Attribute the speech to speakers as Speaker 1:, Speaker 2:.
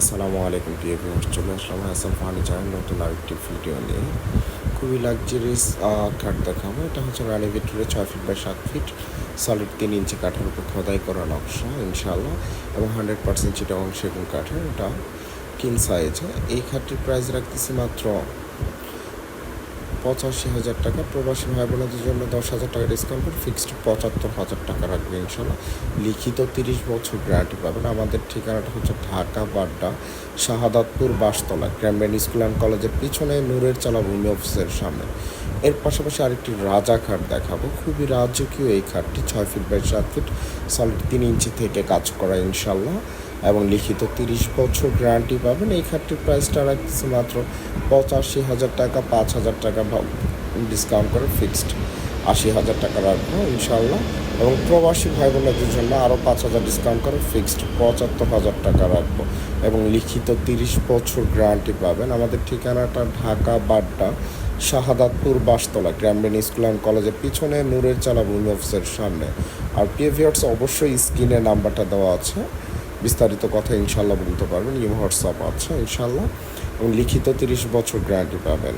Speaker 1: আসসালামু আলাইকুম, প্রিয় ভিউয়ার্স, চলে আসলাম হাসান ফার্নিচারের নতুন আরেকটি ভিডিও নিয়ে। খুবই লাক্সারিয়াস কাঠ দেখাবো। এটা হচ্ছে রানি ভিক্টোরিয়া ছয় ফিট বাই সাত ফিট সলিড তিন ইঞ্চি কাঠের উপর খোদাই করা নকশা ইনশাল্লাহ এবং হান্ড্রেড পার্সেন্ট অংশ সেগুন কাঠের। এটা কিন সাইজ এই খাটটির প্রাইস রাখতেছি মাত্র পঁচাশি হাজার টাকা। প্রবাসী ভাই বোনদের জন্য দশ হাজার টাকা ডিসকাউন্ট করে ফিক্সড পঁচাত্তর হাজার টাকা রাখবে ইনশাল্লাহ। লিখিত তিরিশ বছর গ্যারান্টি পাবেন। আমাদের ঠিকানাটা হচ্ছে ঢাকা, বাড্ডা, শাহাদাতপুর বাসতলা গ্রামীণ স্কুল অ্যান্ড কলেজের পিছনে নূরের চালা ভূমি অফিসের সামনে। এর পাশাপাশি আরেকটি রাজা খাট দেখাবো। খুবই রাজকীয় এই খাটটি ছয় ফিট বাই সাত ফিট সলিড তিন ইঞ্চি থেকে কাজ করা ইনশাল্লাহ। এবং লিখিত তিরিশ বছর গ্যারান্টি পাবেন। এই খাটটির প্রাইসটা রাখছে মাত্র পঁচাশি হাজার টাকা, পাঁচ হাজার টাকা ডিসকাউন্ট করে ফিক্সড আশি হাজার টাকা রাখব ইনশাল্লাহ এবং প্রবাসী ভাই বোনদের জন্য আরও পাঁচ হাজার ডিসকাউন্ট করে ফিক্সড পঁচাত্তর হাজার টাকা রাখব। এবং লিখিত তিরিশ বছর গ্যারান্টি পাবেন। আমাদের ঠিকানাটা ঢাকা, বাড্ডা, শাহাদাতপুর বাসতলা গ্রামীণ স্কুল অ্যান্ড কলেজের পিছনে, নূরের চালা ভূমি অফিসের সামনে। আর পিএভিয়ার্স অবশ্যই স্ক্রিনে নাম্বারটা দেওয়া আছে। বিস্তারিত কথা ইনশাল্লাহ বলতে পারবেন। ইউ হোয়াটসঅ্যাপ আছে ইনশাল্লাহ এবং লিখিত তিরিশ বছর গ্যারান্টি পাবেন।